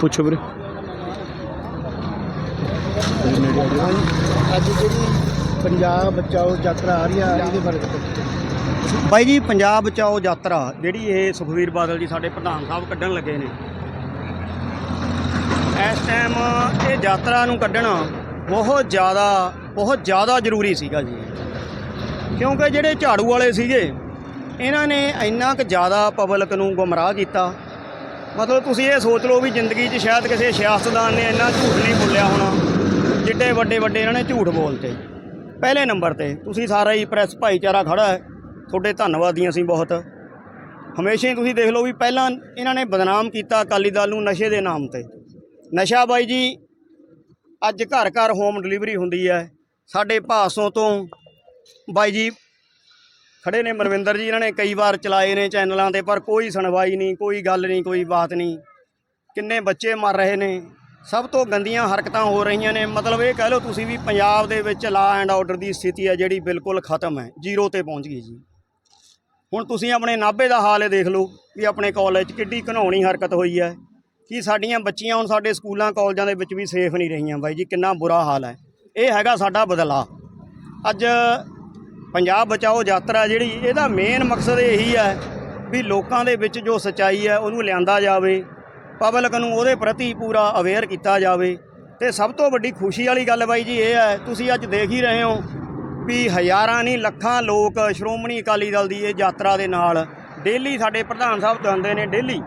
ਪੁੱਛੋ ਵੀਰੇ। ਅੱਜ ਜਿਹੜੀ ਪੰਜਾਬ ਬਚਾਓ ਯਾਤਰਾ ਆ ਰਹੀ ਆ ਇਹਦੇ ਬਾਰੇ ਦੱਸੋ। ਬਾਈ ਜੀ ਪੰਜਾਬ ਬਚਾਓ ਯਾਤਰਾ ਜਿਹੜੀ ਇਹ ਸੁਖਵੀਰ ਬਾਦਲ ਜੀ ਸਾਡੇ ਪ੍ਰਧਾਨ ਸਾਹਿਬ ਕੱਢਣ ਲੱਗੇ ਨੇ। ਇਸ ਟਾਈਮ ਇਹ ਯਾਤਰਾ ਨੂੰ ਕੱਢਣਾ ਬਹੁਤ ਜ਼ਿਆਦਾ ਬਹੁਤ ਜ਼ਿਆਦਾ ਜ਼ਰੂਰੀ ਸੀਗਾ ਜੀ। ਕਿਉਂਕਿ ਜਿਹੜੇ ਝਾੜੂ ਵਾਲੇ ਸੀਗੇ ਇਹਨਾਂ ਨੇ ਇੰਨਾ ਕੁ ਜ਼ਿਆਦਾ ਪਬਲਿਕ ਨੂੰ ਗੁੰਮਰਾਹ ਕੀਤਾ। ਮਤਲਬ ਤੁਸੀਂ ਇਹ ਸੋਚ ਲਓ ਵੀ ਜ਼ਿੰਦਗੀ 'ਚ ਸ਼ਾਇਦ ਕਿਸੇ ਸਿਆਸਤਦਾਨ ਨੇ ਇੰਨਾ ਝੂਠ ਨਹੀਂ ਬੋਲਿਆ ਹੋਣਾ, ਜਿੱਡੇ ਵੱਡੇ ਵੱਡੇ ਇਹਨਾਂ ਨੇ ਝੂਠ ਬੋਲਤੇ। ਪਹਿਲੇ ਨੰਬਰ ਤੇ ਤੁਸੀਂ ਸਾਰਾ ਹੀ ਪ੍ਰੈਸ ਭਾਈਚਾਰਾ ਖੜਾ ਹੈ। ਤੁਹਾਡੇ ਧੰਨਵਾਦੀ ਅਸੀਂ ਬਹੁਤ। ਹਮੇਸ਼ਾ ਹੀ ਤੁਸੀਂ ਦੇਖ ਲਓ ਵੀ ਪਹਿਲਾਂ ਇਹਨਾਂ ਨੇ ਬਦਨਾਮ ਕੀਤਾ ਅਕਾਲੀ ਦਲ ਨੂੰ ਨਸ਼ੇ ਦੇ ਨਾਮ ਤੇ। ਨਸ਼ਾ ਬਾਈ ਜੀ, ਅੱਜ ਘਰ ਘਰ ਹੋਮ ਡਿਲੀਵਰੀ ਹੁੰਦੀ ਹੈ। ਸਾਡੇ ਭਾਸੋਂ ਤੋਂ ਬਾਈ ਜੀ ਖੜੇ ਨੇ ਮਰਵਿੰਦਰ ਜੀ, ਇਹਨਾਂ ਨੇ ਕਈ ਵਾਰ ਚਲਾਏ ਨੇ ਚੈਨਲਾਂ ਤੇ, ਪਰ ਕੋਈ ਸੁਣਵਾਈ ਨਹੀਂ, ਕੋਈ ਗੱਲ ਨਹੀਂ, ਕੋਈ ਬਾਤ ਨਹੀਂ। ਕਿੰਨੇ ਬੱਚੇ ਮਰ ਰਹੇ ਨੇ। ਸਭ ਤੋਂ ਗੰਦੀਆਂ ਹਰਕਤਾਂ ਹੋ ਰਹੀਆਂ ਨੇ। ਮਤਲਬ ਇਹ ਕਹਿ ਲਓ ਤੁਸੀਂ ਵੀ ਪੰਜਾਬ ਦੇ ਵਿੱਚ ਲਾ ਐਂਡ ਆਰਡਰ ਦੀ ਸਥਿਤੀ ਹੈ, ਜਿਹੜੀ ਬਿਲਕੁਲ ਖਤਮ ਹੈ। ਜ਼ੀਰੋ ਤੇ ਪਹੁੰਚ ਗਈ ਜੀ। ਹੁਣ ਤੁਸੀਂ ਆਪਣੇ ਨਾਭੇ ਦਾ ਹਾਲ ਇਹ ਦੇਖ ਲਓ ਵੀ ਆਪਣੇ ਕਾਲਜ 'ਚ ਕਿੱਡੀ ਘਿਨਾਉਣੀ ਹਰਕਤ ਹੋਈ ਹੈ। ਕਿ ਸਾਡੀਆਂ ਬੱਚੀਆਂ ਹੁਣ ਸਾਡੇ ਸਕੂਲਾਂ, ਕਾਲਜਾਂ ਦੇ ਵਿੱਚ ਵੀ ਸੇਫ ਨਹੀਂ ਰਹੀਆਂ ਬਾਈ ਜੀ, ਕਿੰਨਾ ਬੁਰਾ ਹਾਲ ਹੈ। ਇਹ ਹੈਗਾ ਸਾਡਾ ਬਦਲਾਅ। ਅੱਜ ਪੰਜਾਬ ਬਚਾਓ ਯਾਤਰਾ ਜਿਹੜੀ, ਇਹਦਾ ਮੇਨ ਮਕਸਦ ਇਹੀ ਹੈ ਵੀ ਲੋਕਾਂ ਦੇ ਵਿੱਚ ਜੋ ਸੱਚਾਈ ਹੈ, ਉਹਨੂੰ ਲਿਆਂਦਾ ਜਾਵੇ ਪਬਲਿਕ ਨੂੰ ਉਹਦੇ ਪ੍ਰਤੀ ਪੂਰਾ ਅਵੇਅਰ ਕੀਤਾ ਜਾਵੇ। ਤੇ ਸਭ ਤੋਂ ਵੱਡੀ ਖੁਸ਼ੀ ਵਾਲੀ ਗੱਲ ਬਾਈ ਜੀ ਇਹ ਹੈ, ਤੁਸੀਂ ਅੱਜ ਦੇਖ ਹੀ ਰਹੇ ਹੋ ਵੀ ਹਜ਼ਾਰਾਂ ਨਹੀਂ, ਲੱਖਾਂ ਲੋਕ ਸ਼੍ਰੋਮਣੀ ਅਕਾਲੀ ਦਲ ਦੀ ਇਹ ਯਾਤਰਾ ਦੇ ਨਾਲ ਡੇਲੀ ਸਾਡੇ ਪ੍ਰਧਾਨ ਸਾਹਿਬ ਜਾਂਦੇ ਨੇ ਡੇਲੀ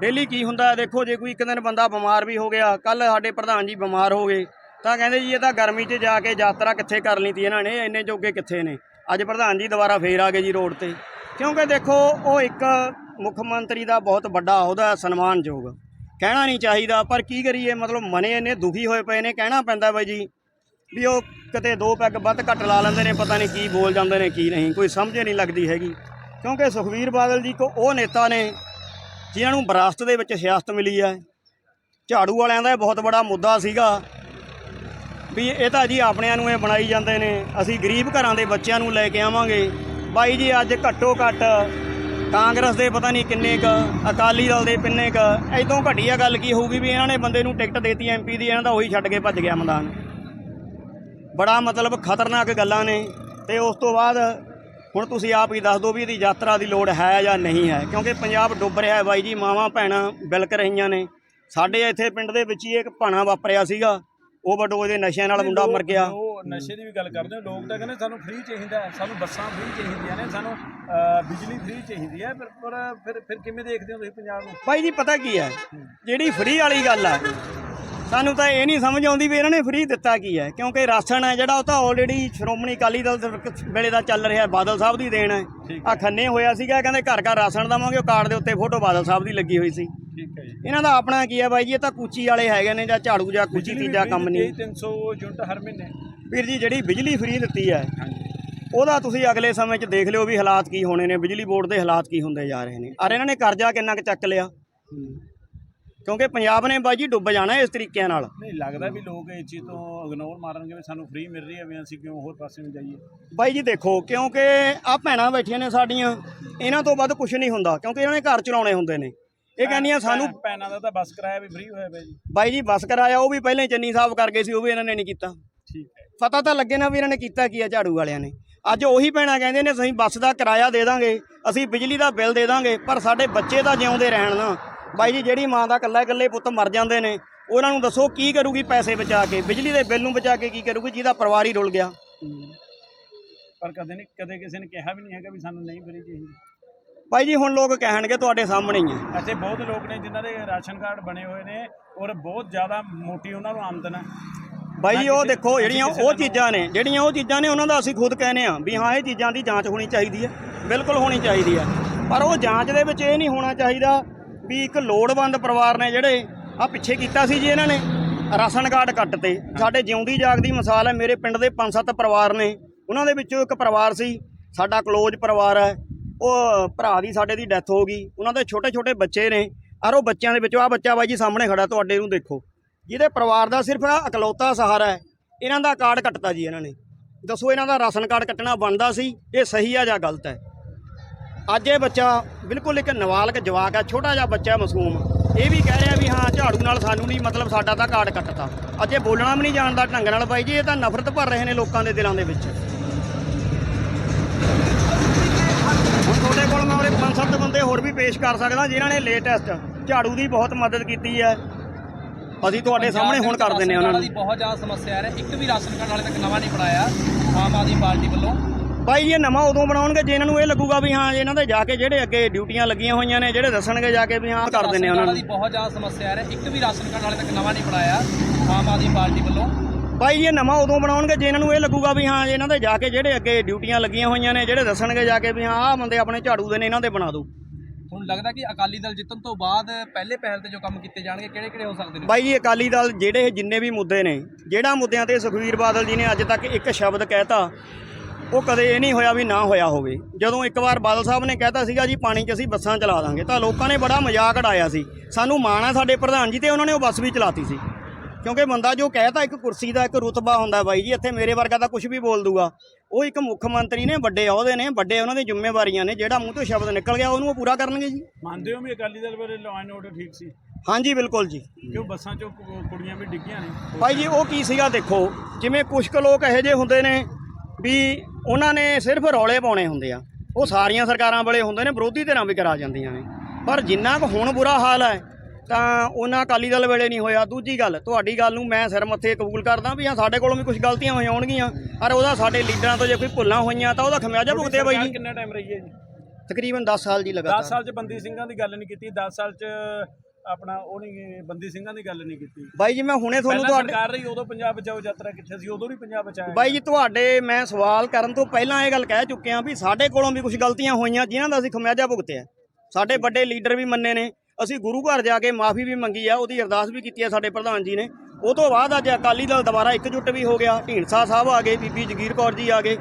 ਡੇਲੀ ਕੀ ਹੁੰਦਾ ਦੇਖੋ ਜੇ ਕੋਈ ਇੱਕ ਦਿਨ ਬੰਦਾ ਬਿਮਾਰ ਵੀ ਹੋ ਗਿਆ ਕੱਲ ਸਾਡੇ ਪ੍ਰਧਾਨ ਜੀ ਬਿਮਾਰ ਹੋ ਗਏ, ਤਾਂ ਕਹਿੰਦੇ ਜੀ ਇਹ ਤਾਂ ਗਰਮੀ 'ਚ ਜਾ ਕੇ ਯਾਤਰਾ ਕਿੱਥੇ ਕਰ ਲਈ ਤੀ ਇਹਨਾਂ ਨੇ, ਇੰਨੇ ਜੋਗੇ ਕਿੱਥੇ ਨੇ? ਅੱਜ ਪ੍ਰਧਾਨ ਜੀ ਦੁਬਾਰਾ ਫੇਰ ਆ ਗਏ ਜੀ ਰੋਡ ਤੇ। ਕਿਉਂਕਿ ਦੇਖੋ, ਉਹ ਇੱਕ ਮੁੱਖ ਮੰਤਰੀ ਦਾ ਬਹੁਤ ਵੱਡਾ ਅਹੁਦਾ ਸਨਮਾਨਯੋਗ। ਕਹਿਣਾ ਨਹੀਂ ਚਾਹੀਦਾ, ਪਰ ਕੀ ਕਰੀਏ? ਮਤਲਬ ਮਨੇ ਇੰਨੇ ਦੁਖੀ ਹੋਏ ਪਏ ਨੇ, ਕਹਿਣਾ ਪੈਂਦਾ ਬਾਈ ਜੀ, ਵੀ ਉਹ ਕਿਤੇ ਦੋ ਪੈਗ ਵੱਧ ਘੱਟ ਲਾ ਲੈਂਦੇ ਨੇ, ਪਤਾ ਨਹੀਂ ਕੀ ਬੋਲ ਜਾਂਦੇ ਨੇ, ਕੀ ਨਹੀਂ, ਕੋਈ ਸਮਝ ਨਹੀਂ ਲੱਗਦੀ ਹੈਗੀ। ਕਿਉਂਕਿ ਸੁਖਵੀਰ ਬਾਦਲ ਜੀ ਕੋ ਉਹ ਨੇਤਾ ਨੇ, ਜਿਨ੍ਹਾਂ ਨੂੰ ਵਿਰਾਸਤ ਦੇ ਵਿੱਚ ਸਿਆਸਤ ਮਿਲੀ ਹੈ। ਝਾੜੂ ਵਾਲਿਆਂ ਦਾ ਬਹੁਤ ਬੜਾ ਮੁੱਦਾ ਸੀਗਾ। ਵੀ ਇਹ ਤਾਂ ਜੀ ਆਪਣਿਆਂ ਨੂੰ ਇਹ ਬਣਾਈ ਜਾਂਦੇ ਨੇ। ਅਸੀਂ ਗਰੀਬ ਘਰਾਂ ਦੇ ਬੱਚਿਆਂ ਨੂੰ ਲੈ ਕੇ ਆਵਾਂਗੇ। ਬਾਈ ਜੀ, ਅੱਜ ਘੱਟੋ ਘੱਟ ਕਾਂਗਰਸ ਦੇ ਪਤਾ ਨਹੀਂ ਕਿੰਨੇ ਕ, ਅਕਾਲੀ ਦਲ ਦੇ ਕਿੰਨੇ ਕ ਐਦੋਂ ਘਟੀਆ ਗੱਲ ਕੀ ਹੋਊਗੀ ਵੀ ਇਹਨਾਂ ਨੇ ਬੰਦੇ ਨੂੰ ਟਿਕਟ ਦੇਤੀ ਐਮਪੀ ਦੀ, ਇਹਨਾਂ ਦਾ ਉਹੀ ਛੱਡ ਕੇ ਭੱਜ ਗਿਆ ਮੈਦਾਨ। ਬੜਾ ਮਤਲਬ ਖਤਰਨਾਕ ਗੱਲਾਂ ਨੇ ਤੇ ਉਸ ਤੋਂ ਬਾਅਦ ਹੁਣ ਤੁਸੀਂ ਆਪ ਹੀ ਦੱਸ ਦਿਓ ਵੀ ਇਹਦੀ ਯਾਤਰਾ ਦੀ ਲੋੜ ਹੈ ਜਾਂ ਨਹੀਂ ਹੈ। ਕਿਉਂਕਿ ਪੰਜਾਬ ਡੁੱਬ ਰਿਹਾ ਹੈ ਬਾਈ ਜੀ, ਮਾਵਾਂ ਭੈਣਾਂ ਬਿਲਕ ਰਹੀਆਂ ਨੇ। ਸਾਡੇ ਇੱਥੇ ਪਿੰਡ ਦੇ ਵਿੱਚ ਹੀ ਇੱਕ ਭਾਣਾ ਵਾਪਰਿਆ ਸੀਗਾ। ਓਵਰਡੋਜ਼ ਦੇ ਨਸ਼ਿਆਂ ਨਾਲ ਮੁੰਡਾ ਮਰ ਗਿਆ। ਉਹ ਨਸ਼ੇ ਦੀ ਵੀ ਗੱਲ ਕਰਦੇ ਹੋ। ਲੋਕ ਤਾਂ ਕਹਿੰਦੇ ਸਾਨੂੰ ਫ੍ਰੀ ਚਾਹੀਦਾ ਸਾਨੂੰ ਬੱਸਾਂ ਫ੍ਰੀ ਚਾਹੀਦੀਆਂ ਨੇ ਸਾਨੂੰ ਬਿਜਲੀ ਫ੍ਰੀ ਚਾਹੀਦੀ ਹੈ ਪਰ ਫਿਰ ਫਿਰ ਕਿਵੇਂ ਦੇਖਦੇ ਹੋ ਤੁਸੀਂ ਪੰਜਾਬ ਨੂੰ? ਭਾਈ ਜੀ ਪਤਾ ਕੀ ਹੈ? ਜਿਹੜੀ ਫ੍ਰੀ ਵਾਲੀ ਗੱਲ ਹੈ ਸਾਨੂੰ ਤਾਂ ਇਹ ਨਹੀਂ ਸਮਝ ਆਉਂਦੀ ਵੀ ਇਹਨਾਂ ਨੇ ਫ੍ਰੀ ਦਿੱਤਾ ਕੀ ਹੈ। ਕਿਉਂਕਿ ਰਾਸ਼ਨ ਹੈ ਜਿਹੜਾ ਉਹ ਤਾਂ ਆਲਰੇਡੀ ਸ਼੍ਰੋਮਣੀ ਅਕਾਲੀ ਦਲ ਦੇ ਵੇਲੇ ਦਾ ਚੱਲ ਰਿਹਾ ਬਾਦਲ ਸਾਹਿਬ ਦੀ ਦੇਣ ਹੈ। ਆ ਖੰਨੇ ਹੋਇਆ ਸੀਗਾ ਕਹਿੰਦੇ ਘਰ ਘਰ ਰਾਸ਼ਨ ਦਵਾਂਗੇ ਉਹ ਕਾਰਡ ਦੇ ਉੱਤੇ ਫੋਟੋ ਬਾਦਲ ਸਾਹਿਬ ਦੀ ਲੱਗੀ ਹੋਈ ਸੀ। ਠੀਕ ਹੈ ਜੀ। ਇਹਨਾਂ ਦਾ ਆਪਣਾ ਕੀ ਹੈ ਬਾਈ ਜੀ ਇਹ ਤਾਂ ਕੂਚੀ ਵਾਲੇ ਹੈਗੇ ਨੇ ਜਾਂ ਝਾੜੂ ਜਾਂ ਕੂਚੀ ਤੀਜਾ ਕੰਮ ਨਹੀਂ। 300 ਯੂਨਿਟ ਹਰ ਮਹੀਨੇ। ਵੀਰ ਜੀ ਜਿਹੜੀ ਬਿਜਲੀ ਫ੍ਰੀ ਦਿੱਤੀ ਹੈ ਉਹਦਾ ਤੁਸੀਂ ਅਗਲੇ ਸਮੇਂ 'ਚ ਦੇਖ ਲਿਓ ਵੀ ਹਾਲਾਤ ਕੀ ਹੋਣੇ ਨੇ ਬਿਜਲੀ ਬੋਰਡ ਦੇ ਹਾਲਾਤ ਕੀ ਹੁੰਦੇ ਜਾ ਰਹੇ ਨੇ। ਅਰ ਇਹਨਾਂ ਨੇ ਕਰਜ਼ਾ ਕਿੰਨਾ ਕੁ ਚੱਕ ਲਿਆ? ਕਿਉਂਕਿ ਪੰਜਾਬ ਨੇ ਬਾਈ ਜੀ ਡੁੱਬ ਜਾਣਾ ਇਸ ਤਰੀਕਿਆਂ ਨਾਲ। ਨਹੀਂ ਲੱਗਦਾ ਵੀ ਲੋਕ ਇਹ ਚੀਜ਼ ਤੋਂ ਇਗਨੋਰ ਮਾਰਨਗੇ ਵੀ ਸਾਨੂੰ ਫ੍ਰੀ ਮਿਲ ਰਹੀ ਹੈ ਵੀ ਅਸੀਂ ਕਿਉਂ ਹੋਰ ਪਾਸੇ ਨੂੰ ਜਾਈਏ। ਬਾਈ ਜੀ ਦੇਖੋ ਕਿਉਂਕਿ ਆ ਭੈਣਾਂ ਬੈਠੀਆਂ ਨੇ ਸਾਡੀਆਂ ਇਹਨਾਂ ਤੋਂ ਵੱਧ ਕੁਝ ਨਹੀਂ ਹੁੰਦਾ ਕਿਉਂਕਿ ਇਹਨਾਂ ਨੇ ਘਰ ਚਲਾਉਣੇ ਹੁੰਦੇ ਨੇ। ਇਹ ਕਹਿੰਦੀਆਂ ਸਾਨੂੰ ਭੈਣਾਂ ਦਾ ਤਾਂ ਬੱਸ ਕਿਰਾਇਆ ਵੀ ਫ੍ਰੀ ਹੋਇਆ ਪਿਆ ਜੀ। ਬਾਈ ਜੀ ਬੱਸ ਕਰਾਇਆ ਉਹ ਵੀ ਪਹਿਲਾਂ ਹੀ ਚੰਨੀ ਸਾਹਿਬ ਕਰ ਗਏ ਸੀ ਉਹ ਵੀ ਇਹਨਾਂ ਨੇ ਨਹੀਂ ਕੀਤਾ। ਠੀਕ ਹੈ। ਪਤਾ ਤਾਂ ਲੱਗੇ ਨਾ ਵੀ ਇਹਨਾਂ ਨੇ ਕੀਤਾ ਕੀ ਆ ਝਾੜੂ ਵਾਲਿਆਂ ਨੇ। ਅੱਜ ਉਹੀ ਭੈਣਾਂ ਕਹਿੰਦੇ ਨੇ ਅਸੀਂ ਬੱਸ ਦਾ ਕਿਰਾਇਆ ਦੇ ਦਾਂਗੇ ਅਸੀਂ ਬਿਜਲੀ ਦਾ ਬਿੱਲ ਦੇ ਦਾਂਗੇ ਪਰ ਸਾਡੇ ਬੱਚੇ ਤਾਂ ਜਿਉਂਦੇ ਰਹਿਣ ਨਾ। ਬਾਈ ਜੀ ਜਿਹੜੀ ਮਾਂ ਦਾ ਇਕੱਲਾ ਇਕੱਲੇ ਪੁੱਤ ਮਰ ਜਾਂਦੇ ਨੇ ਉਹਨਾਂ ਨੂੰ ਦੱਸੋ ਕੀ ਕਰੂਗੀ ਪੈਸੇ ਬਚਾ ਕੇ ਬਿਜਲੀ ਦੇ ਬਿੱਲ ਨੂੰ ਬਚਾ ਕੇ ਕੀ ਕਰੂਗੀ ਜਿਹਦਾ ਪਰਿਵਾਰ ਹੀ ਰੁਲ ਗਿਆ। ਪਰ ਕਦੇ ਨਹੀਂ ਕਦੇ ਕਿਸੇ ਨੇ ਕਿਹਾ ਵੀ ਨਹੀਂ ਹੈਗਾ ਵੀ ਸਾਨੂੰ ਨਹੀਂ ਫ੍ਰੀ ਚਾਹੀਦੀ ਬਾਈ ਜੀ ਹੁਣ ਲੋਕ ਕਹਿਣਗੇ ਤੁਹਾਡੇ ਸਾਹਮਣੇ ਹੀ ਹੈ ਇੱਥੇ ਬਹੁਤ ਲੋਕ ਨੇ ਜਿਨ੍ਹਾਂ ਦੇ ਰਾਸ਼ਨ ਕਾਰਡ ਬਣੇ ਹੋਏ ਨੇ ਔਰ ਬਹੁਤ ਜ਼ਿਆਦਾ ਮੋਟੀ ਉਹਨਾਂ ਨੂੰ ਆਮਦਨ ਹੈ। ਬਾਈ ਜੀ ਉਹ ਦੇਖੋ ਜਿਹੜੀਆਂ ਉਹ ਚੀਜ਼ਾਂ ਨੇ ਜਿਹੜੀਆਂ ਉਹ ਚੀਜ਼ਾਂ ਨੇ ਉਹਨਾਂ ਦਾ ਅਸੀਂ ਖੁਦ ਕਹਿੰਦੇ ਆ ਵੀ ਹਾਂ ਇਹ ਚੀਜ਼ਾਂ ਦੀ ਜਾਂਚ ਹੋਣੀ ਚਾਹੀਦੀ ਹੈ। ਬਿਲਕੁਲ ਹੋਣੀ ਚਾਹੀਦੀ ਹੈ। ਪਰ ਉਹ ਜਾਂਚ ਦੇ ਵਿੱਚ ਇਹ ਨਹੀਂ ਹੋਣਾ ਚਾਹੀਦਾ ਵੀ ਇੱਕ ਲੋੜਵੰਦ ਪਰਿਵਾਰ ਨੇ ਜਿਹੜੇ ਆ ਪਿੱਛੇ ਕੀਤਾ ਸੀ ਜੀ ਇਹਨਾਂ ਨੇ ਰਾਸ਼ਨ ਕਾਰਡ ਕੱਟ ਤੇ ਸਾਡੇ ਜਿਉਂਦੀ ਜਾਗਦੀ ਮਿਸਾਲ ਹੈ ਮੇਰੇ ਪਿੰਡ ਦੇ ਪੰਜ ਸੱਤ ਪਰਿਵਾਰ ਨੇ ਉਹਨਾਂ ਦੇ ਵਿੱਚੋਂ ਇੱਕ ਪਰਿਵਾਰ ਸੀ ਸਾਡਾ ਕਲੋਜ਼ ਪਰਿਵਾਰ ਹੈ। ਉਹ ਭਰਾ ਦੀ ਸਾਡੇ ਦੀ ਡੈਥ ਹੋ ਗਈ। ਉਹਨਾਂ ਦੇ ਛੋਟੇ ਛੋਟੇ ਬੱਚੇ ਨੇ। ਔਰ ਉਹ ਬੱਚਿਆਂ ਦੇ ਵਿੱਚੋਂ ਆ ਬੱਚਾ ਬਾਈ ਜੀ ਸਾਹਮਣੇ ਖੜਾ, ਤੁਹਾਡੇ ਨੂੰ ਦੇਖੋ। ਜਿਹਦੇ ਪਰਿਵਾਰ ਦਾ ਸਿਰਫ ਇਕਲੌਤਾ ਸਹਾਰਾ ਹੈ। ਇਹਨਾਂ ਦਾ ਕਾਰਡ ਕੱਟਤਾ ਜੀ ਇਹਨਾਂ ਨੇ। ਦੱਸੋ ਇਹਨਾਂ ਦਾ ਰਾਸ਼ਨ ਕਾਰਡ ਕੱਟਣਾ ਬਣਦਾ ਸੀ, ਇਹ ਸਹੀ ਆ ਜਾਂ ਗਲਤ ਹੈ? ਅੱਜ ਇਹ ਬੱਚਾ ਬਿਲਕੁਲ ਇੱਕ ਨਵਾਲਕ ਜਵਾਕ ਹੈ ਛੋਟਾ ਜਿਹਾ ਬੱਚਾ ਮਾਸੂਮ। ਇਹ ਵੀ ਕਹਿ ਰਿਹਾ ਵੀ ਹਾਂ, ਝਾੜੂ ਨਾਲ ਸਾਨੂੰ ਨਹੀਂ ਮਤਲਬ ਸਾਡਾ ਤਾਂ ਕਾਰਡ ਕੱਟਤਾ। ਅੱਜ ਇਹ ਬੋਲਣਾ ਵੀ ਨਹੀਂ ਜਾਣਦਾ ਢੰਗ ਨਾਲ ਬਾਈ ਜੀ, ਇਹ ਤਾਂ ਨਫ਼ਰਤ ਭਰ ਰਹੇ ਨੇ ਲੋਕਾਂ ਦੇ ਦਿਲਾਂ ਦੇ ਵਿੱਚ। ਹੋਰ ਵੀ ਪੇਸ਼ ਕਰ ਸਕਦਾ ਜਿਨ੍ਹਾਂ ਨੇ ਲੇਟੈਸਟ ਝਾੜੂ ਦੀ ਬਹੁਤ ਮਦਦ ਕੀਤੀ ਹੈ। ਅਸੀਂ ਤੁਹਾਡੇ ਸਾਹਮਣੇ ਹੁਣ ਕਰ ਦਿੰਨੇ ਉਹਨਾਂ ਦੀ ਨੂੰ। ਬਹੁਤ ਜ਼ਿਆਦਾ ਸਮੱਸਿਆ ਹੈ। ਇੱਕ ਵੀ ਰਾਸ਼ਨ ਕਾਰਡ ਵਾਲੇ ਤੱਕ ਨਵਾਂ ਨਹੀਂ ਬਣਾਇਆ। ਆਮ ਆਦਮੀ ਪਾਰਟੀ ਵੱਲੋਂ। ਬਾਈ ਜੀ ਇਹ ਨਵਾਂ ਉਦੋਂ ਬਣਾਉਣਗੇ ਜੇ ਇਹਨਾਂ ਨੂੰ ਇਹ ਲੱਗੂਗਾ ਵੀ ਹਾਂ ਇਹਨਾਂ ਦੇ ਜਾ ਕੇ ਜਿਹੜੇ ਅੱਗੇ ਡਿਊਟੀਆਂ ਲੱਗੀਆਂ ਹੋਈਆਂ ਨੇ ਜਿਹੜੇ ਦੱਸਣਗੇ ਜਾ ਕੇ ਵੀ ਹਾਂ ਕਰ ਦਿੰਨੇ ਉਹਨਾਂ ਕਾਰਡ ਦੀ ਨੂੰ ਬਹੁਤ ਜ਼ਿਆਦਾ ਸਮੱਸਿਆ ਹੈ। ਇੱਕ ਵੀ ਰਾਸ਼ਨ ਕਾਰਡ ਵਾਲੇ ਤੱਕ ਨਵਾਂ ਨਹੀਂ ਬਣਾਇਆ। ਆਮ ਆਦਮੀ ਪਾਰਟੀ ਵੱਲੋਂ। ਬਾਈ ਜੀ ਇਹ ਨਵਾਂ ਉਦੋਂ ਬਣਾਉਣਗੇ ਜੇ ਇਹਨਾਂ ਨੂੰ ਇਹ ਲੱਗੂਗਾ ਵੀ ਹਾਂ ਇਹਨਾਂ ਦੇ ਜਾ ਕੇ ਜਿਹੜੇ ਅੱਗੇ ਡਿਊਟੀਆਂ ਲੱਗੀਆਂ ਹੋਈਆਂ ਨੇ ਜਿਹੜੇ ਦੱਸਣਗੇ ਜਾ ਕੇ ਵੀ ਹਾਂ ਆਹ ਬੰਦੇ ਆਪਣੇ ਝਾੜੂ ਦੇ ਨੇ ਇਹਨਾਂ ਦੇ ਬਣਾ ਦਿਓ। ਤੁਹਾਨੂੰ ਲੱਗਦਾ ਕਿ ਅਕਾਲੀ ਦਲ ਜਿੱਤਣ ਤੋਂ ਬਾਅਦ ਪਹਿਲੇ ਪਹਿਲ ਤੇ ਜੋ ਕੰਮ ਕੀਤੇ ਜਾਣਗੇ ਕਿਹੜੇ ਕਿਹੜੇ ਹੋ ਸਕਦੇ ਨੇ? ਬਾਈ ਜੀ ਅਕਾਲੀ ਦਲ ਜਿਹੜੇ ਜਿੰਨੇ ਵੀ ਮੁੱਦੇ ਨੇ, ਜਿਹੜਾ ਮੁੱਦਿਆਂ ਤੇ ਸੁਖਵੀਰ ਬਾਦਲ ਜੀ ਨੇ ਅੱਜ ਤੱਕ ਇੱਕ ਸ਼ਬਦ ਕਹਿਤਾ, ਉਹ ਕਦੇ ਇਹ ਨਹੀਂ ਹੋਇਆ ਵੀ ਨਾ ਹੋਇਆ ਹੋਵੇ। ਜਦੋਂ ਇੱਕ ਵਾਰ ਬਾਦਲ ਸਾਹਿਬ ਨੇ ਕਹਿਤਾ ਸੀਗਾ ਜੀ, ਪਾਣੀ 'ਚ ਅਸੀਂ ਬੱਸਾਂ ਚਲਾ ਦਾਂਗੇ। ਤਾਂ ਲੋਕਾਂ ਨੇ ਬੜਾ ਮਜ਼ਾਕ ਉਡਾਇਆ ਸੀ। ਸਾਨੂੰ ਮਾਣ ਆ ਸਾਡੇ ਪ੍ਰਧਾਨ ਜੀ ਤੇ ਉਹਨਾਂ ਨੇ ਉਹ ਬੱਸ ਵੀ ਚਲਾਤੀ ਸੀ। ਕਿਉਂਕਿ ਬੰਦਾ ਜੋ ਕਹਿਤਾ ਇੱਕ ਕੁਰਸੀ ਦਾ ਇੱਕ ਰੁਤਬਾ ਹੁੰਦਾ ਬਾਈ ਜੀ ਇੱਥੇ ਮੇਰੇ ਵਰਗਾ ਤਾਂ ਕੁਝ ਵੀ ਬੋਲ ਦੂਗਾ। ਉਹ ਇੱਕ ਮੁੱਖ ਮੰਤਰੀ ਨੇ ਵੱਡੇ ਅਹੁਦੇ ਨੇ ਵੱਡੇ ਉਹਨਾਂ ਦੀ ਜ਼ਿੰਮੇਵਾਰੀਆਂ ਨੇ ਜਿਹੜਾ ਮੂੰਹ ਤੋਂ ਸ਼ਬਦ ਨਿਕਲ ਗਿਆ ਉਹਨੂੰ ਉਹ ਪੂਰਾ ਕਰਨਗੇ ਜੀ। ਮੰਨਦੇ ਹੋ ਵੀ ਅਕਾਲੀ ਦਲ ਬਾਰੇ ਲਾਅ ਐਂਡ ਆਰਡਰ ਠੀਕ ਸੀ? ਹਾਂਜੀ ਬਿਲਕੁਲ ਜੀ। ਕਿਉਂ ਬੱਸਾਂ 'ਚੋਂ ਕੁੜੀਆਂ ਵੀ ਡਿੱਗੀਆਂ ਨੇ? ਭਾਈ ਜੀ ਉਹ ਕੀ ਸੀਗਾ ਦੇਖੋ ਜਿਵੇਂ ਕੁਝ ਕੁ ਲੋਕ ਇਹੋ ਜਿਹੇ ਹੁੰਦੇ ਨੇ ਵੀ ਉਹਨਾਂ ਨੇ ਸਿਰਫ ਰੌਲੇ ਪਾਉਣੇ ਹੁੰਦੇ ਆ। ਉਹ ਸਾਰੀਆਂ ਸਰਕਾਰਾਂ ਵਾਲੇ ਹੁੰਦੇ ਨੇ ਵਿਰੋਧੀ ਧਿਰਾਂ ਵੀ ਕਰਾ ਜਾਂਦੀਆਂ ਨੇ। ਪਰ ਜਿੰਨਾ ਕੁ ਹੁਣ ਬੁਰਾ ਹਾਲ ਹੈ ਤਾਂ ਉਹਨਾਂ ਅਕਾਲੀ ਦਲ ਵੇਲੇ ਨਹੀਂ ਹੋਇਆ। ਦੂਜੀ ਗੱਲ ਤੁਹਾਡੀ ਗੱਲ ਨੂੰ ਮੈਂ ਸਿਰ ਮੱਥੇ ਕਬੂਲ ਕਰਦਾ ਵੀ ਹਾਂ ਸਾਡੇ ਕੋਲੋਂ ਵੀ ਕੁਝ ਗਲਤੀਆਂ ਹੋਈਆਂ ਹੋਣਗੀਆਂ। ਪਰ ਉਹਦਾ ਸਾਡੇ ਲੀਡਰਾਂ ਤੋਂ ਜੇ ਕੋਈ ਭੁੱਲਾਂ ਹੋਈਆਂ ਤਾਂ ਉਹਦਾ ਖਮਿਆਜਾ ਭੁਗਤਿਆ ਬਾਈ ਜੀ। ਕਿੰਨਾ ਟਾਈਮ ਰਹੀ ਹੈ ਜੀ? ਤਕਰੀਬਨ 10 ਸਾਲ ਜੀ 10 ਲਗਾਤਾਰ ਸਾਲ 'ਚ ਬੰਦੀ ਸਿੰਘਾਂ ਦੀ ਗੱਲ ਨਹੀਂ ਕੀਤੀ 10 ਸਾਲ 'ਚ ਆਪਣਾ ਉਹ ਨਹੀਂ ਬੰਦੀ ਸਿੰਘਾਂ ਦੀ ਗੱਲ ਨਹੀਂ ਕੀਤੀ। ਬਾਈ ਜੀ ਮੈਂ ਹੁਣੇ ਤੁਹਾਨੂੰ ਤੁਹਾਡੇ ਸਰਕਾਰ ਰਹੀ ਉਦੋਂ ਪੰਜਾਬ ਬਚਾਓ ਯਾਤਰਾ ਕਿੱਥੇ ਸੀ? ਉਦੋਂ ਨਹੀਂ ਪੰਜਾਬ ਬਚਾਇਆ ਬਾਈ ਜੀ ਤੁਹਾਡੇ ਮੈਂ ਸਵਾਲ ਕਰਨ ਤੋਂ ਪਹਿਲਾਂ ਇਹ ਗੱਲ ਕਹਿ ਚੁੱਕਿਆ ਵੀ ਸਾਡੇ ਕੋਲੋਂ ਵੀ ਕੁਝ ਗਲਤੀਆਂ ਹੋਈਆਂ ਜਿਨ੍ਹਾਂ ਦਾ ਅਸੀਂ ਖਮਿਆਜਾ ਭੁਗਤਿਆ। ਸਾਡੇ ਵੱਡੇ ਲੀਡਰ ਵੀ ਮੰਨੇ ਨੇ। ਅਸੀਂ ਗੁਰੂ ਘਰ ਜਾ ਕੇ ਮਾਫੀ ਵੀ ਮੰਗੀ ਆ, ਉਹਦੀ ਅਰਦਾਸ ਵੀ ਕੀਤੀ ਆ ਸਾਡੇ ਪ੍ਰਧਾਨ ਜੀ ਨੇ। ਉਹ ਤੋਂ ਬਾਅਦ ਅੱਜ ਅਕਾਲੀ ਦਲ ਦੁਬਾਰਾ ਇਕਜੁੱਟ ਵੀ ਹੋ ਗਿਆ, ਢੀਂਡਸਾ ਸਾਹਿਬ ਆ ਗਏ, ਬੀਬੀ ਜਗੀਰ ਕੌਰ ਜੀ ਆ ਗਏ।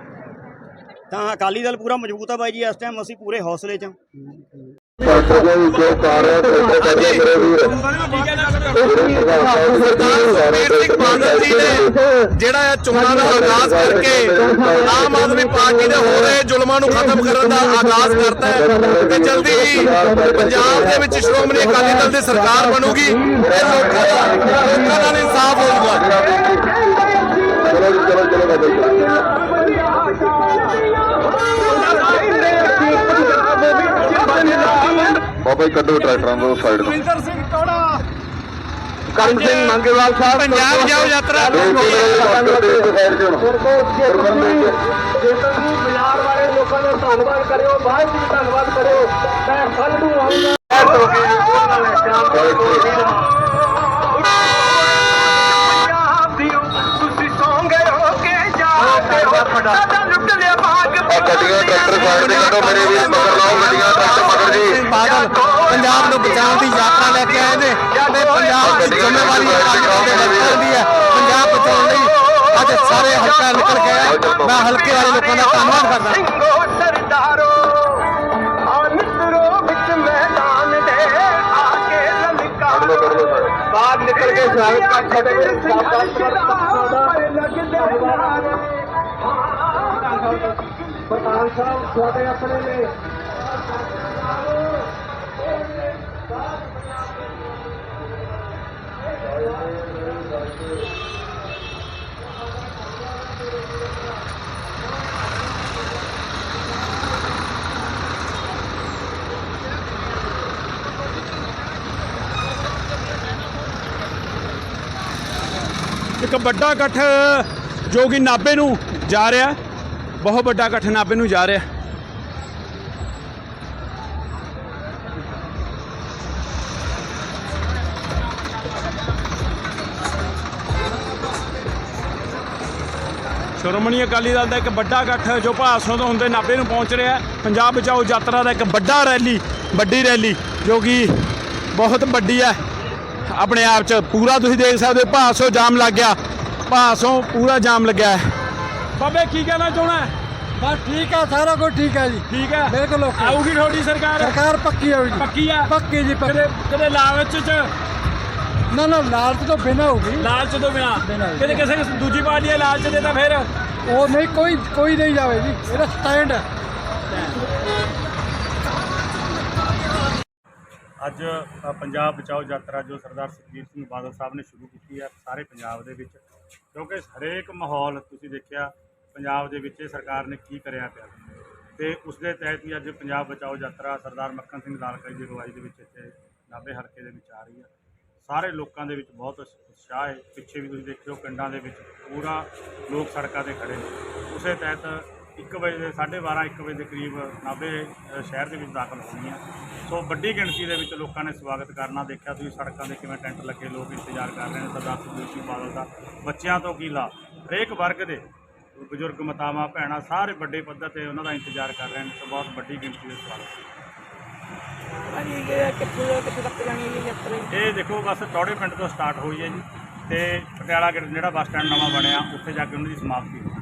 ਤਾਂ ਅਕਾਲੀ ਦਲ ਪੂਰਾ ਮਜ਼ਬੂਤ ਆ ਬਾਈ ਜੀ, ਇਸ ਟਾਈਮ ਅਸੀਂ ਪੂਰੇ ਹੌਸਲੇ 'ਚ ਹਾਂ ਵੀਰ ਸਿੰਘ ਬਾਦਲ ਜੀ ਨੇ ਜਿਹੜਾ ਇਹ ਚੋਣਾਂ ਦਾ ਆਗਾਜ਼ ਕਰਕੇ ਆਮ ਆਦਮੀ ਪਾਰਟੀ ਦੇ ਹੋ ਰਹੇ ਜ਼ੁਲਮਾਂ ਨੂੰ ਖਤਮ ਕਰਨ ਦਾ ਆਗਾਜ਼ ਕਰਦਾ ਹੈ ਤੇ ਜਲਦੀ ਹੀ ਪੰਜਾਬ ਦੇ ਵਿੱਚ ਸ਼੍ਰੋਮਣੀ ਅਕਾਲੀ ਦਲ ਦੀ ਸਰਕਾਰ ਬਣੂਗੀ ਤੇ ਲੋਕਾਂ ਦਾ ਲੋਕਾਂ ਨਾਲ ਇਨਸਾਫ ਹੋਊਗਾ। ਬਾਬਾ ਜੀ ਕੱਢੋ ਟਰੈਕਟਰਾਂ ਨੂੰ ਸਾਈਡ ਤੋਂ। ਵਿੰਦਰ ਸਿੰਘ ਟੋੜਾ। ਕਰਨ ਸਿੰਘ ਮੰਗੇਵਾਲ ਸਾਹਿਬ ਪੰਜਾਬ ਜਾਓ ਯਾਤਰਾ ਬਾਜ਼ਾਰ ਵਾਲੇ ਲੋਕਾਂ ਦਾ ਧੰਨਵਾਦ ਕਰਿਓ ਬਾਅਦ ਵਿੱਚ ਧੰਨਵਾਦ ਕਰਿਓ। ਮੈਂ ਫਲ ਨੂੰ ਆਉਂਗਾ ਤੁਸੀਂ ਸੌਂਗੇ ਹੋ ਕੇ ਜਾ ਸਾਡਾ ਲੁੱਟ ਲਿਆ ਬਾਗ। ਆ ਗੱਡੀਆਂ ਟਰੈਕਟਰ ਸਾਈਡ ਤੇ ਕੱਢੋ ਮੇਰੇ ਵੀਰ ਮਗਰ ਲਾਓ ਗੱਡੀਆਂ ਟਰੈਕਟਰ। ਬਾਦਲ ਪੰਜਾਬ ਨੂੰ ਬਚਾਉਣ ਦੀ ਯਾਤਰਾ ਲੈ ਕੇ ਆਏ ਨੇ। ਤੇ ਪੰਜਾਬ ਦੀ ਜ਼ਿੰਮੇਵਾਰੀ ਦਲ ਦੇ ਵਰਕਰਾਂ ਦੀ ਹੈ। ਪੰਜਾਬ ਬਚਾਉਣ ਲਈ ਅੱਜ ਸਾਰੇ ਹਲਕਾ ਨਿਕਲ ਕੇ ਆਏ। ਮੈਂ ਹਲਕੇ ਵਾਲੇ ਲੋਕਾਂ ਦਾ ਧੰਨਵਾਦ ਕਰਦਾ ਸਿੰਘੋ ਸਰਦਾਰੋ ਆ ਮਿੱਤਰੋ ਵਿੱਚ ਮੈਦਾਨ ਦੇ ਆ ਕੇ ਲਲਕਾਰੋ ਬਾਹਰ ਨਿਕਲ ਕੇ ਸਵਾਗਤ ਕਰ ਛੱਡੇ ਪ੍ਰਧਾਨ ਸਾਹਿਬ ਤੁਹਾਡੇ ਆਪਣੇ ਨੇ ਇੱਕ ਵੱਡਾ ਇਕੱਠ ਜੋ ਕਿ ਨਾਬੇ ਨੂੰ ਜਾ ਰਿਹਾ, ਬਹੁਤ ਵੱਡਾ ਇਕੱਠ ਨਾਬੇ ਨੂੰ ਜਾ ਰਿਹਾ। ਸ਼੍ਰੋਮਣੀ ਅਕਾਲੀ ਦਲ ਦਾ ਇੱਕ ਵੱਡਾ ਇਕੱਠ ਜੋ ਭਾਸੋਂ ਤੋਂ ਹੁੰਦੇ ਨਾਬੇ ਨੂੰ ਪਹੁੰਚ ਰਿਹਾ ਹੈ। ਪੰਜਾਬ ਬਚਾਓ ਯਾਤਰਾ ਦਾ ਇੱਕ ਵੱਡਾ ਰੈਲੀ ਵੱਡੀ ਰੈਲੀ ਜੋ ਕਿ ਬਹੁਤ ਵੱਡੀ ਹੈ। ਆਪਣੇ ਆਪ ਚ ਪੂਰਾ ਤੁਸੀਂ ਦੇਖ ਸਕਦੇ ਹੋ ਭਾਸੋਂ ਜਾਮ ਲੱਗ ਗਿਆ। ਭਾਸੋਂ ਪੂਰਾ ਜਾਮ ਲੱਗਿਆ ਹੈ। ਬਾਬੇ ਕੀ ਕਹਿਣਾ ਚਾਹਣਾ ਬਸ ਠੀਕ ਆ ਸਾਰਾ ਕੁਝ ਠੀਕ ਆ ਜੀ। ਠੀਕ ਹੈ। ਬਿਲਕੁਲ। ਆਊਗੀ ਤੁਹਾਡੀ ਸਰਕਾਰ? ਸਰਕਾਰ ਪੱਕੀ ਜੀ। ਪੱਕੀ ਆ ਪੱਕੀ ਜੀ ਪੱਕੀ। ਕਦੇ ਕਦੇ ਲਾਲਚ ਚ ਨਾ ਨਾ ਲਾਲਚ ਤੋਂ ਬਿਨਾ ਹੋਗੀ ਲਾਲਚ ਤੋਂ ਬਿਨਾ। ਬਿਨਾਂ। ਕਦੇ ਕਿਸੇ ਦੂਜੀ ਪਾਰਟੀ ਨੇ ਲਾਲਚ ਦੇ ਤਾਂ ਫਿਰ ਉਹ ਨਹੀਂ ਕੋਈ ਕੋਈ ਨਹੀਂ ਜਾਵੇ ਜੀ। ਇਹਦਾ ਸਟੈਂਡ ਹੈ। ਅੱਜ ਪੰਜਾਬ ਬਚਾਓ ਯਾਤਰਾ ਜੋ ਸਰਦਾਰ ਸੁਖਬੀਰ ਸਿੰਘ ਬਾਦਲ ਸਾਹਿਬ ਨੇ ਸ਼ੁਰੂ ਕੀਤੀ ਹੈ ਸਾਰੇ ਪੰਜਾਬ ਦੇ ਵਿੱਚ। ਕਿਉਂਕਿ ਹਰੇਕ ਮਾਹੌਲ ਤੁਸੀਂ ਦੇਖਿਆ ਪੰਜਾਬ ਦੇ ਵਿੱਚ ਇਹ ਸਰਕਾਰ ਨੇ ਕੀ ਕਰਿਆ ਪਿਆ। ਤੇ ਉਸ ਦੇ ਤਹਿਤ ਹੀ ਅੱਜ ਪੰਜਾਬ ਬਚਾਓ ਯਾਤਰਾ ਸਰਦਾਰ ਮੱਖਣ ਸਿੰਘ ਲਾਲਕਾ ਜੀ ਦੀ ਅਗਵਾਈ ਦੇ ਵਿੱਚ ਇੱਥੇ ਨਾਭੇ ਹਲਕੇ ਦੇ ਵਿੱਚ ਆ ਰਹੀ ਹੈ। ਸਾਰੇ ਲੋਕਾਂ ਦੇ ਵਿੱਚ ਬਹੁਤ ਉਤਸ਼ਾਹ ਹੈ। ਪਿੱਛੇ ਵੀ ਤੁਸੀਂ ਦੇਖਿਓ, ਪਿੰਡਾਂ ਦੇ ਵਿੱਚ ਪੂਰਾ ਲੋਕ ਸੜਕਾਂ ਤੇ ਖੜੇ ਨੇ। ਉਸੇ ਤਹਿਤ 1 ਵਜੇ ਦੇ 12:30 1 ਵਜੇ ਦੇ ਕਰੀਬ ਨਾਭੇ ਸ਼ਹਿਰ ਦੇ ਵਿੱਚ ਦਾਖਲ ਹੋਣੀ ਹੈ ਸੋ ਵੱਡੀ ਗਿਣਤੀ ਦੇ ਵਿੱਚ ਲੋਕਾਂ ਨੇ ਸਵਾਗਤ ਕਰਨਾ ਦੇਖਿਆ। ਤੁਸੀਂ ਸੜਕਾਂ ਦੇ ਕਿਵੇਂ ਟੈਂਟ ਲੱਗੇ, ਲੋਕ ਇੰਤਜ਼ਾਰ ਕਰ ਰਹੇ ਨੇ। ਸਰਦਾਰ ਸੁਖਬੀਰ ਸਿੰਘ ਬਾਦਲ ਦਾ ਬੱਚਿਆਂ ਤੋਂ ਕੀ ਹਰੇਕ ਵਰਗ ਦੇ ਬਜ਼ੁਰਗ, ਮਾਤਾਵਾਂ, ਭੈਣਾਂ ਸਾਰੇ ਵੱਡੇ ਪੱਧਰ ਤੇ ਉਹਨਾਂ ਦਾ ਇੰਤਜ਼ਾਰ ਕਰ ਰਹੇ ਨੇ। ਸੋ ਬਹੁਤ ਵੱਡੀ ਗਿਣਤੀ ਦੇ ਸਵਾਗਤ। ਇਹ ਦੇਖੋ, ਬਸ ਚੌੜੇ ਪਿੰਡ ਤੋਂ ਸਟਾਰਟ ਹੋਈ ਹੈ ਜੀ ਤੇ ਪਟਿਆਲਾ ਗੇਟ ਜਿਹੜਾ ਬੱਸ ਸਟੈਂਡ ਨਵਾਂ ਬਣਿਆ, ਉੱਥੇ ਜਾ ਕੇ ਉਹਨਾਂ ਦੀ ਸਮਾਪਤੀ ਹੋਈ।